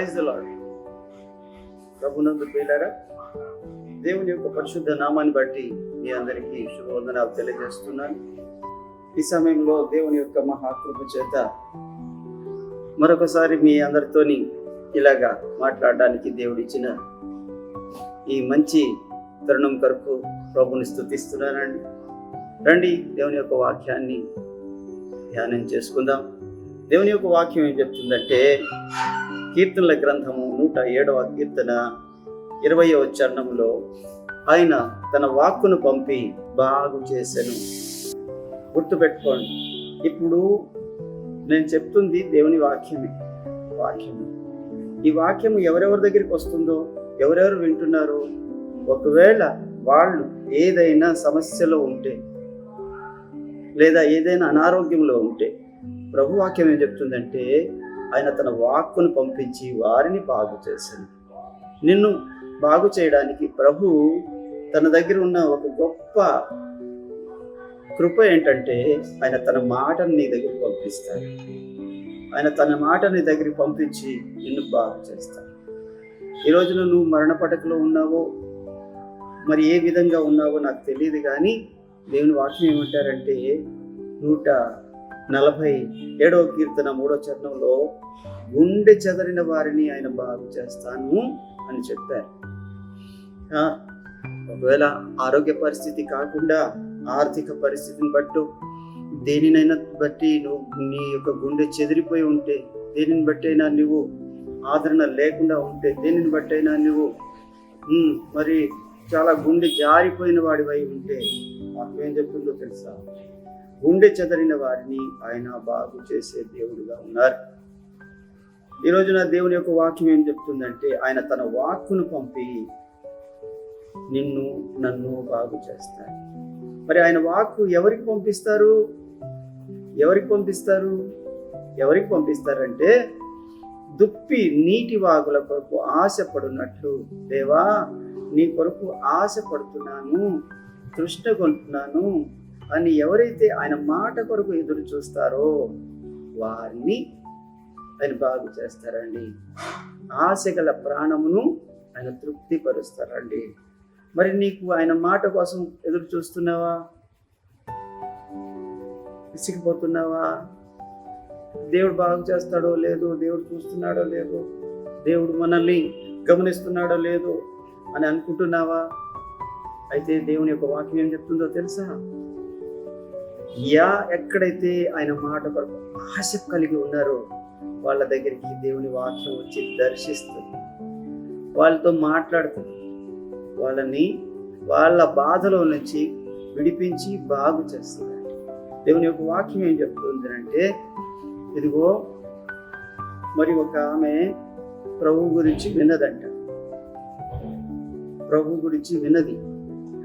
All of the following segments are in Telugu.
ప్రైజ్ లాడ్ ప్రభునందు ప్రియులారా దేవుని యొక్క పరిశుద్ధ నామాన్ని బట్టి మీ అందరికీ శుభవందనాలు తెలియజేస్తున్నాను. ఈ సమయంలో దేవుని యొక్క మహాకృప చేత మరొకసారి మీ అందరితోని ఇలాగా మాట్లాడడానికి దేవుడిచ్చిన ఈ మంచి తరుణం కొరకు ప్రభుని స్థుతిస్తున్నానండి రండి దేవుని యొక్క వాక్యాన్ని ధ్యానం చేసుకుందాం. దేవుని యొక్క వాక్యం ఏం చెప్తుందంటే కీర్తనల గ్రంథము నూట ఏడవ కీర్తన ఇరవయవ చరణంలో ఆయన తన వాక్కును పంపి బాగు చేశాను గుర్తుపెట్టుకోండి ఇప్పుడు నేను చెప్తుంది దేవుని వాక్యమే వాక్యము. ఈ వాక్యము ఎవరెవరి దగ్గరికి వస్తుందో ఎవరెవరు వింటున్నారో ఒకవేళ వాళ్ళు ఏదైనా సమస్యలో ఉంటే లేదా ఏదైనా అనారోగ్యంలో ఉంటే ప్రభు వాక్యం ఏం చెప్తుందంటే ఆయన తన వాక్కును పంపించి వారిని బాగు చేశాను నిన్ను బాగు చేయడానికి ప్రభు తన దగ్గర ఉన్న ఒక గొప్ప కృప ఏంటంటే ఆయన తన మాటను నీ దగ్గర పంపిస్తాడు. ఆయన తన మాట నీ దగ్గరికి పంపించి నిన్ను బాగు చేస్తాడు. ఈ నువ్వు మరణ పటకలో ఉన్నావో మరి ఏ విధంగా ఉన్నావో నాకు తెలియదు కానీ దేవుని వాక్యం ఏమంటారంటే నూట నలభై ఏడవ కీర్తన మూడో చరణంలో గుండె చెదరిన వారిని ఆయన బాగు చేస్తాను అని చెప్పారు. ఒకవేళ ఆరోగ్య పరిస్థితి కాకుండా ఆర్థిక పరిస్థితిని బట్టు దేనినైనా బట్టి నువ్వు నీ యొక్క గుండె చెదిరిపోయి ఉంటే దేనిని బట్టి అయినా నువ్వు ఆదరణ లేకుండా ఉంటే దేనిని బట్టి అయినా నువ్వు మరి చాలా గుండె జారిపోయిన వాడివై ఉంటే మాకేం చెప్తుందో తెలుసా? గుండె చెదరిన వారిని ఆయన బాగు చేసే దేవుడుగా ఉన్నారు. ఈ రోజున దేవుని యొక్క వాక్యం ఏం చెప్తుందంటే ఆయన తన వాక్కును పంపి నిన్ను నన్ను బాగు చేస్తాడు. మరి ఆయన వాక్కు ఎవరికి పంపిస్తారు? ఎవరికి పంపిస్తారు? ఎవరికి పంపిస్తారంటే దుప్పి నీటి వాగుల కొరకు ఆశపడున్నట్లు దేవా నీ కొరకు ఆశపడుతున్నాను తృష్ణ కొంటున్నాను అని ఎవరైతే ఆయన మాట కొరకు ఎదురు చూస్తారో వారిని ఆయన బాగు చేస్తారండి. ఆశ గల ప్రాణమును ఆయన తృప్తిపరుస్తారండి. మరి నీకు ఆయన మాట కోసం ఎదురు చూస్తున్నావా? విసిగిపోతున్నావా? దేవుడు బాగు చేస్తాడో లేదో దేవుడు చూస్తున్నాడో లేదో దేవుడు మనల్ని గమనిస్తున్నాడో లేదో అని అనుకుంటున్నావా? అయితే దేవుని యొక్క వాక్యం ఏం చెప్తుందో తెలుసా? యా ఎక్కడైతే ఆయన మాట కొరకు ఆశ కలిగి ఉన్నారో వాళ్ళ దగ్గరికి దేవుని వాక్యం వచ్చి దర్శిస్తుంది. వాళ్ళతో మాట్లాడుతుంది. వాళ్ళని వాళ్ళ బాధలో నుంచి విడిపించి బాగు చేస్తుంది. దేవుని యొక్క వాక్యం ఏం చెప్తుంది అంటే ఇదిగో మరి ఒక ఆమె ప్రభు గురించి విన్నదంట. ప్రభు గురించి విన్నది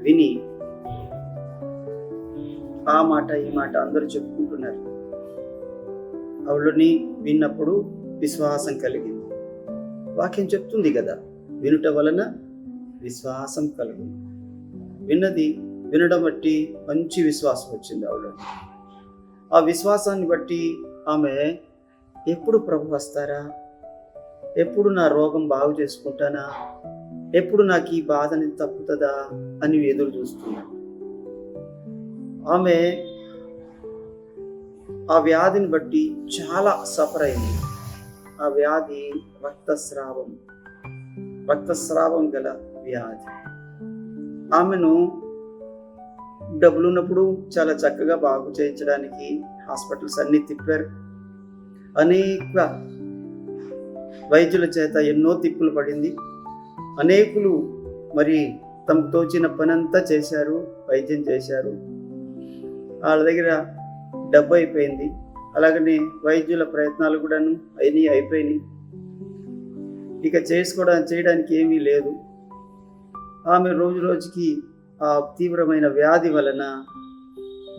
విని ఆ మాట ఈ మాట అందరూ చెప్పుకుంటున్నారు. ఆవిడని విన్నప్పుడు విశ్వాసం కలిగింది. వాక్యం చెప్తుంది కదా వినుట వలన విశ్వాసం కలుగును. విన్నది వినడం బట్టి మంచి విశ్వాసం వచ్చింది ఆవిడ ఆ విశ్వాసాన్ని బట్టి ఆమె ఎప్పుడు ప్రభు వస్తారా? ఎప్పుడు నా రోగం బాగు చేసుకుంటానా? ఎప్పుడు నాకు ఈ బాధని తప్పుతుందా అని ఎదురు చూస్తున్నాను ఆమె ఆ వ్యాధిని బట్టి చాలా సఫర్ అయింది. ఆ వ్యాధి రక్తస్రావం రక్తస్రావం గల వ్యాధి. ఆమెను డబ్బులు ఉన్నప్పుడు చాలా చక్కగా బాగు చేయించడానికి హాస్పిటల్స్ అన్నీ తిప్పారు. అనేక వైద్యుల చేత ఎన్నో తిప్పులు పడింది. అనేకులు మరి తమకు తోచిన పనంతా చేశారు వైద్యం చేశారు. వాళ్ళ దగ్గర డబ్బు అయిపోయింది. అలాగనే వైద్యుల ప్రయత్నాలు కూడాను అన్నీ అయిపోయినాయి ఇక చేసుకోవడం చేయడానికి ఏమీ లేదు. ఆమె రోజు రోజుకి ఆ తీవ్రమైన వ్యాధి వలన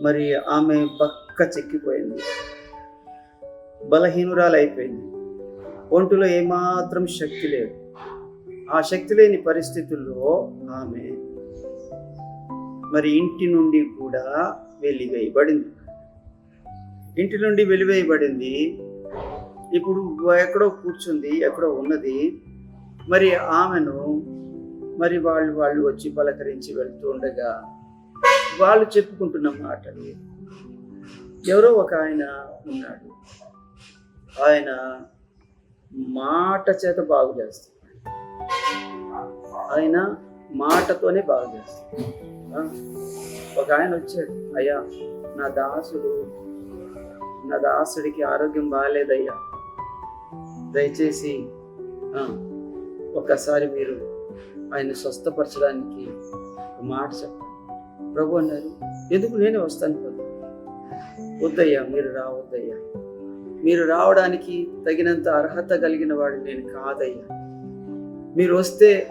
మరి ఆమె బక్క చెక్కిపోయింది. బలహీనురాలు అయిపోయింది ఒంటిలో ఏమాత్రం శక్తి లేదు. ఆ శక్తి లేని పరిస్థితుల్లో ఆమె మరి ఇంటి నుండి కూడా వెలివేయబడింది. ఇంటి నుండి వెలివేయబడింది. ఇప్పుడు ఎక్కడో కూర్చుంది ఎక్కడో ఉన్నది. మరి ఆమెను మరి వాళ్ళు వాళ్ళు వచ్చి పలకరించి వెళ్తూ ఉండగా వాళ్ళు చెప్పుకుంటున్న మాటలు. ఎవరో ఒక ఆయన ఉన్నాడు. ఆయన మాట చేత బాగు చేస్తాడు ఆయన మాటతోనే బాగు చేస్తాడు ఒక ఆయన వచ్చాడు అయ్యా నా దాసుడు నా దాసుడికి ఆరోగ్యం బాగాలేదయ్యా దయచేసి ఒకసారి ఒక్కసారి మీరు ఆయన స్వస్థపరచడానికి ఒక మాట చెప్పండి. ప్రభు అన్నారు ఎందుకు నేనే వస్తాను ప్రభు? వద్దయ్యా మీరు రావద్దయ్యా. మీరు రావడానికి తగినంత అర్హత కలిగిన వాడు నేను కాదయ్యా. మీరు వస్తే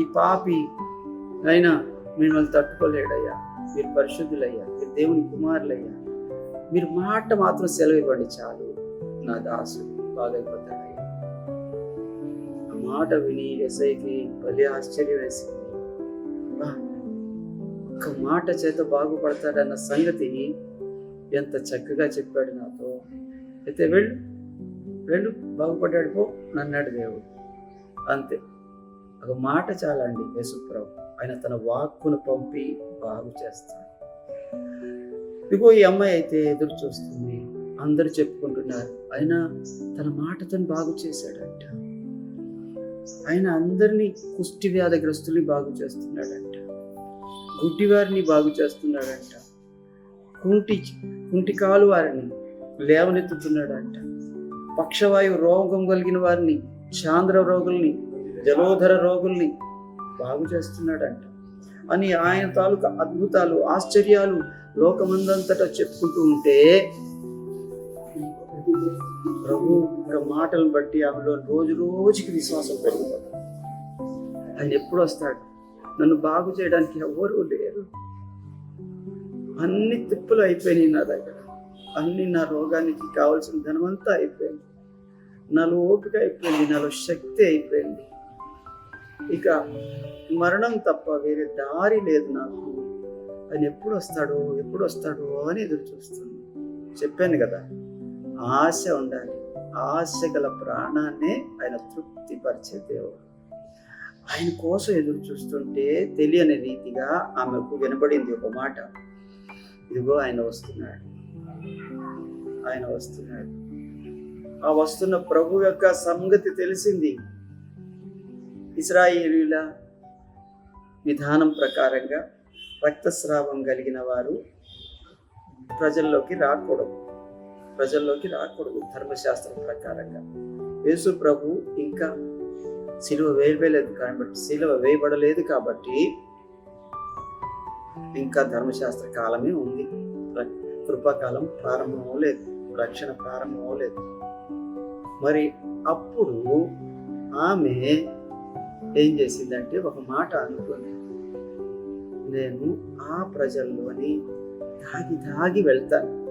ఈ పాపి ఆయన మిమ్మల్ని తట్టుకోలేడయ్యా. మీరు పరిశుద్ధులయ్యా. మీరు దేవుని కుమారులయ్యా. మీరు మాట మాత్రం సెలవు ఇవ్వండి చాలు. నా దాసు బాగైపోతాడయ్యా ఆ మాట విని ఎస్ఐకి భలే ఆశ్చర్యం వేసింది. ఒక్క మాట చేత బాగుపడతాడన్న సంగతి ఎంత చక్కగా చెప్పాడు నాతో. అయితే వెళ్ళు వెళ్ళు బాగుపడ్డాడు పో నన్నాడు దేవుడు. అంతే. ఒక మాట చాలండి యేసుప్రభు. ఆయన తన వాక్కును పంపి బాగు చేస్తాడు. ఇదిగో ఈ అమ్మాయి అయితే ఎదురు చూస్తుంది. అందరూ చెప్పుకుంటున్నారు. ఆయన తన మాటతో బాగు చేశాడంట. ఆయన అందరినీ కుష్టి వ్యాధిగ్రస్తుల్ని బాగు చేస్తున్నాడంట. గుడ్డివారిని బాగు చేస్తున్నాడంట. కుంటి కుంటి కాలు వారిని లేవనెత్తుతున్నాడంట. పక్షవాయు రోగం కలిగిన వారిని చాంద్ర రోగుల్ని జలోధర రోగుల్ని బాగు చేస్తున్నాడంట. అని ఆయన తాలూకా అద్భుతాలు ఆశ్చర్యాలు లోకమందంతటా చెప్పుకుంటూ ఉంటే ప్రభు యొక్క మాటలను బట్టి ఆమెలో రోజు రోజుకి విశ్వాసం పెరిగిపోతుంది ఆయన ఎప్పుడు వస్తాడు? నన్ను బాగు చేయడానికి ఎవరు లేరు. అన్ని తిప్పులు అయిపోయినాయి నా దగ్గర. అన్ని నా రోగానికి కావాల్సిన ధనమంతా అయిపోయింది. నాలో ఓపిక అయిపోయింది. నాలో శక్తి అయిపోయింది. ఇక మరణం తప్ప వేరే దారి లేదు నాకు. ఆయన ఎప్పుడు వస్తాడో ఎప్పుడు వస్తాడో అని ఎదురు చూస్తుంది. చెప్పాను కదా ఆశ ఉండాలి. ఆశ గల ప్రాణాన్నే ఆయన తృప్తిపరిచే దేవుడు. ఆయన కోసం ఎదురు చూస్తుంటే తెలియని రీతిగా ఆమెకు వినబడింది ఒక మాట. ఇదిగో ఆయన వస్తున్నాడు. ఆయన వస్తున్నాడు. ఆ వస్తున్న ప్రభు యొక్క సంగతి తెలిసింది. ఇస్రాయేలీల విధానం ప్రకారంగా రక్తస్రావం కలిగిన వారు ప్రజల్లోకి రాకూడదు. ప్రజల్లోకి రాకూడదు ధర్మశాస్త్రం ప్రకారంగా. యేసు ప్రభు ఇంకా సిలువ వేయలేదు కాబట్టి సిలువ వేయబడలేదు కాబట్టి ఇంకా ధర్మశాస్త్ర కాలమే ఉంది. కృపాకాలం ప్రారంభం అవ్వలేదు రక్షణ ప్రారంభం అవ్వలేదు మరి అప్పుడు ఆమె ఏం చేసిందంటే ఒక మాట అనుకుంది. నేను ఆ ప్రజల్లోని దాగి దాగి వెళ్తాను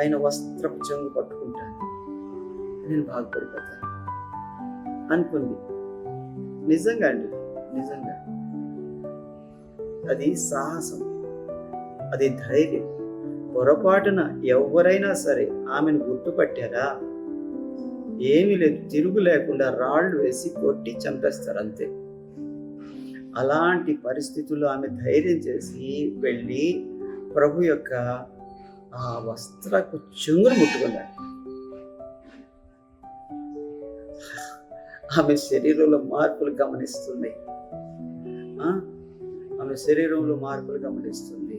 ఆయన వస్త్రపు చెంగు పట్టుకుంటాను. నేను బాగుపడిపోతాను. అనుకుంది. నిజంగా అండి నిజంగా. అది సాహసం అది ధైర్యం. పొరపాటున ఎవరైనా సరే ఆమెను గుర్తుపట్టారా? ఏమీ లేదు. తిరుగు లేకుండా రాళ్ళు వేసి కొట్టి చంపేస్తారు అంతే. అలాంటి పరిస్థితుల్లో ఆమె ధైర్యం చేసి వెళ్ళి ప్రభు యొక్క ఆ వస్త్రకు చెంగును ముట్టుకున్నాడు. ఆమె శరీరంలో మార్పులు గమనిస్తుంది. ఆమె శరీరంలో మార్పులు గమనిస్తుంది.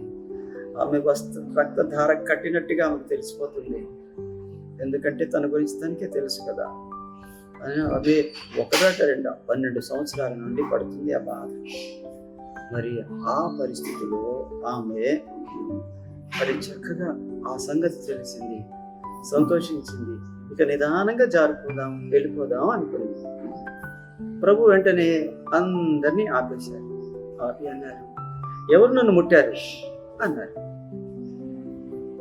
ఆమె వస్త్ర రక్తధార కట్టినట్టుగా ఆమెకు తెలిసిపోతుంది. ఎందుకంటే తన గురించి తనకే తెలుసు కదా. అవి ఒకదాట రెండు రెండా పన్నెండు సంవత్సరాల నుండి పడుతుంది ఆ బాధ. మరి ఆ పరిస్థితిలో ఆమె మరి చక్కగా ఆ సంగతి తెలిసింది సంతోషించింది. ఇక నిదానంగా జారుకుందాం వెళ్ళిపోదాం అనుకుంది ప్రభు వెంటనే అందరినీ ఆపేశారు. ఆపి అన్నారు ఎవరు నన్ను ముట్టారు? అన్నారు.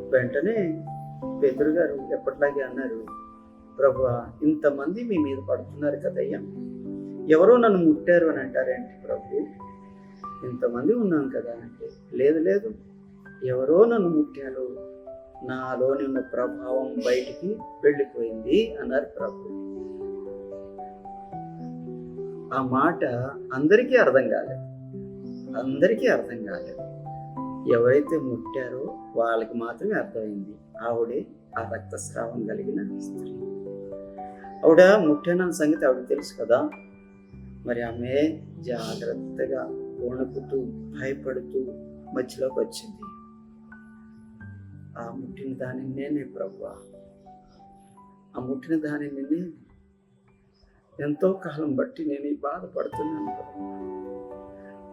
వెంటనే పేదరు గారు ఎప్పటిలాగే అన్నారు ప్రభు ఇంతమంది మీ మీద పడుతున్నారు కదయ్యా. ఎవరో నన్ను ముట్టారు అని అంటారేంటి ప్రభు? ఇంతమంది ఉన్నాం కదా అంటే లేదు లేదు. ఎవరో నన్ను ముట్టారు. నాలోని ఉన్న ప్రభావం బయటికి వెళ్ళిపోయింది అన్నారు ప్రభు. ఆ మాట అందరికీ అర్థం కాలేదు. అందరికీ అర్థం కాలేదు. ఎవరైతే ముట్టారో వాళ్ళకి మాత్రమే అర్థమైంది ఆవిడే ఆ రక్తస్రావం కలిగిన స్త్రీ. ఆవిడ ముట్టానన్న సంగతి ఆవిడ తెలుసు కదా? మరి ఆమె జాగ్రత్తగా వణుకుతూ భయపడుతూ మధ్యలోకి వచ్చింది. ఆ ముట్టిన దానిని నేనే ప్రభు ఆ ముట్టిన దానిని ఎంతో కాలం బట్టి నేను ఈ బాధపడుతున్నాను.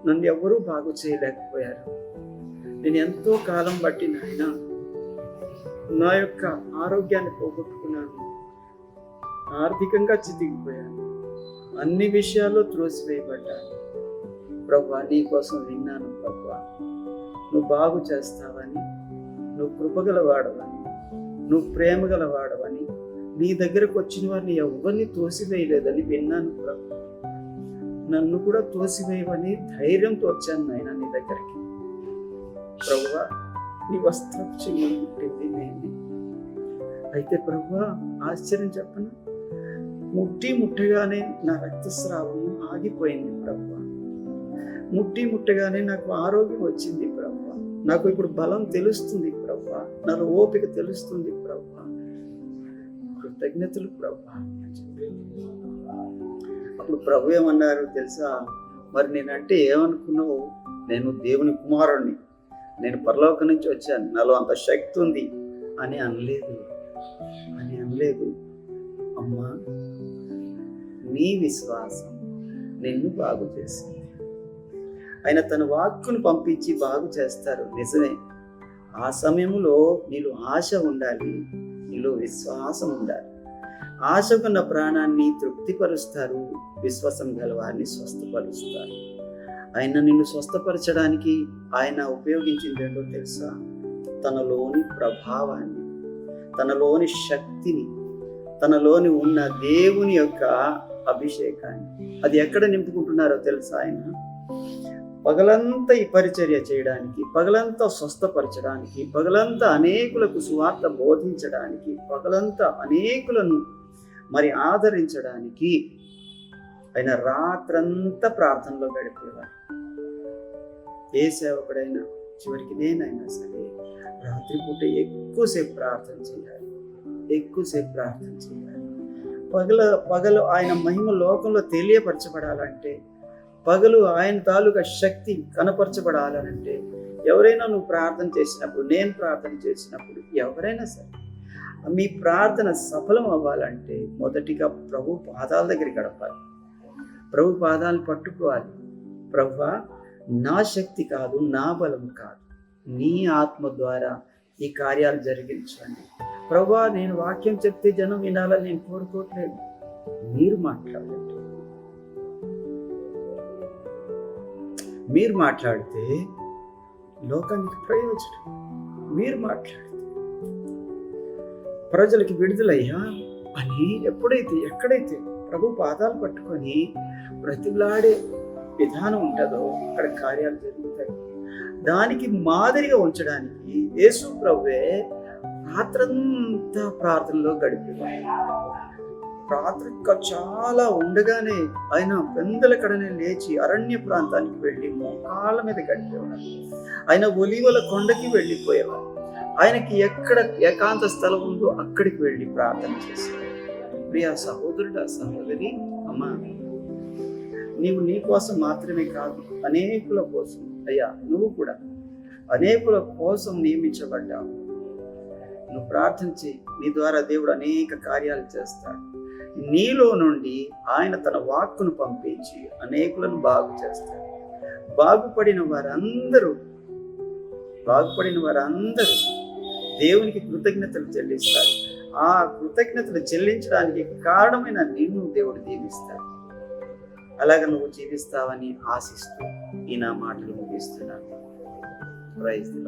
నన్ను ఎవరూ బాగు చేయలేకపోయారు. నేను ఎంతో కాలం బట్టి నాయన నా యొక్క ఆరోగ్యాన్ని పోగొట్టుకున్నాను. ఆర్థికంగా చితికిపోయాను. అన్ని విషయాల్లో త్రోసివేయబడ్డాను. ప్రభా నీ కోసం విన్నాను ప్రభా. నువ్వు బాగు చేస్తావని నువ్వు కృపగల వాడవని నువ్వు ప్రేమగల వాడవని నీ దగ్గరకు వచ్చిన వారిని ఎవరిని తోసివేయలేదని విన్నాను ప్రభు. నన్ను కూడా తోసివేయవని ధైర్యంతో వచ్చాను నాయన నీ దగ్గరికి. ప్రభువా నీ వస్త్రం చెయ్యి పుట్టింది నేనే. అయితే ప్రభువా ఆశ్చర్యం చెప్పను? ముట్టి ముట్టగానే నా రక్తస్రావం ఆగిపోయింది ప్రభు ముట్టి ముట్టగానే నాకు ఆరోగ్యం వచ్చింది ప్రభు నాకు ఇప్పుడు బలం తెలుస్తుంది ప్రభు నాలో ఓపిక తెలుస్తుంది ప్రభు కృతజ్ఞతలు ప్రభు అప్పుడు ప్రభు ఏమన్నారు తెలుసా? మరి నేనంటే ఏమనుకున్నావు? నేను దేవుని కుమారుణ్ణి. నేను పరలోకం నుంచి వచ్చాను. నాలో అంత శక్తి ఉంది. అని అనలేదు. అని అనలేదు. అమ్మా నీ విశ్వాసం నిన్ను బాగు చేసింది ఆయన తన వాక్కును పంపించి బాగు చేస్తారు. నిజమే. ఆ సమయంలో నీలో ఆశ ఉండాలి. నీలో విశ్వాసం ఉండాలి. ఆశకున్న ప్రాణాన్ని తృప్తిపరుస్తారు. విశ్వాసం గలవారిని స్వస్థపరుస్తారు. ఆయన నిన్ను స్వస్థపరచడానికి ఆయన ఉపయోగించింది ఏంటో తెలుసా? తనలోని ప్రభావాన్ని తనలోని శక్తిని తనలోని ఉన్న దేవుని యొక్క అభిషేకాన్ని. అది ఎక్కడ నింపుకుంటున్నారో తెలుసా ఆయన? పగలంతా ఈ పరిచర్య చేయడానికి పగలంతా స్వస్థపరచడానికి పగలంతా అనేకులకు సువార్త బోధించడానికి పగలంతా అనేకులను మరి ఆదరించడానికి ఆయన రాత్రంతా ప్రార్థనలో గడిపేవారు. ఏ సేవకుడైనా చివరికి నేనైనా సరే రాత్రిపూట ఎక్కువసేపు ప్రార్థన చేయాలి. ఎక్కువసేపు ప్రార్థన చేయాలి. పగల పగలు ఆయన మహిమ లోకంలో తెలియపరచబడాలంటే పగలు ఆయన తాలూకా శక్తి కనపరచబడాలనంటే ఎవరైనా నువ్వు ప్రార్థన చేసినప్పుడు నేను ప్రార్థన చేసినప్పుడు ఎవరైనా సరే మీ ప్రార్థన సఫలం అవ్వాలంటే మొదటిగా ప్రభు పాదాల దగ్గర గడపాలి. ప్రభు పాదాలు పట్టుకోవాలి. ప్రభు నా శక్తి కాదు నా బలం కాదు. నీ ఆత్మ ద్వారా ఈ కార్యాలు జరిగించండి. ప్రభా నేను వాక్యం చెప్తే జనం వినాలని నేను కోరుకోవట్లేదు. మీరు మాట్లాడండి. మీరు మాట్లాడితే లోకానికి ప్రయోజనం. మీరు మాట్లాడితే ప్రజలకి విడుదలయ్యా అని ఎప్పుడైతే ఎక్కడైతే ప్రభు పాదాలు పట్టుకొని బ్రతిలాడే విధానం ఉంటుందో అక్కడ కార్యాలు జరుగుతాయి. దానికి మాదిరిగా ఉంచడానికి యేసు ప్రభువే రాత్రంతా ప్రార్థనలో గడిపేవాడు. రాత్రి చాలా ఉండగానే ఆయన పెందల కడనే లేచి అరణ్య ప్రాంతానికి వెళ్ళి మోకాళ్ళ మీద గడిపేవాడు. ఆయన ఒలివల కొండకి వెళ్ళిపోయేవాడు. ఆయనకి ఎక్కడ ఏకాంత స్థలం ఉందో అక్కడికి వెళ్ళి ప్రార్థన చేసేవాడు. ప్రియా సహోదరుడా సహోదరి అమ్మ. నీవు నీ కోసం మాత్రమే కాదు అనేకుల కోసం. అయ్యా నువ్వు కూడా అనేకుల కోసం నియమించబడ్డావు. నువ్వు ప్రార్థించి నీ ద్వారా దేవుడు అనేక కార్యాలు చేస్తాడు. నీలో నుండి ఆయన తన వాక్కును పంపించి అనేకులను బాగు చేస్తాడు. బాగుపడిన వారందరూ బాగుపడిన వారందరూ దేవునికి కృతజ్ఞతలు చెల్లిస్తారు. ఆ కృతజ్ఞతలు చెల్లించడానికి కారణమైన నిన్ను దేవుడు దీవిస్తాడు అలాగ నువ్వు జీవిస్తావని ఆశిస్తూ ఈ నా మాటలు ముగిస్తున్నాను. Praise the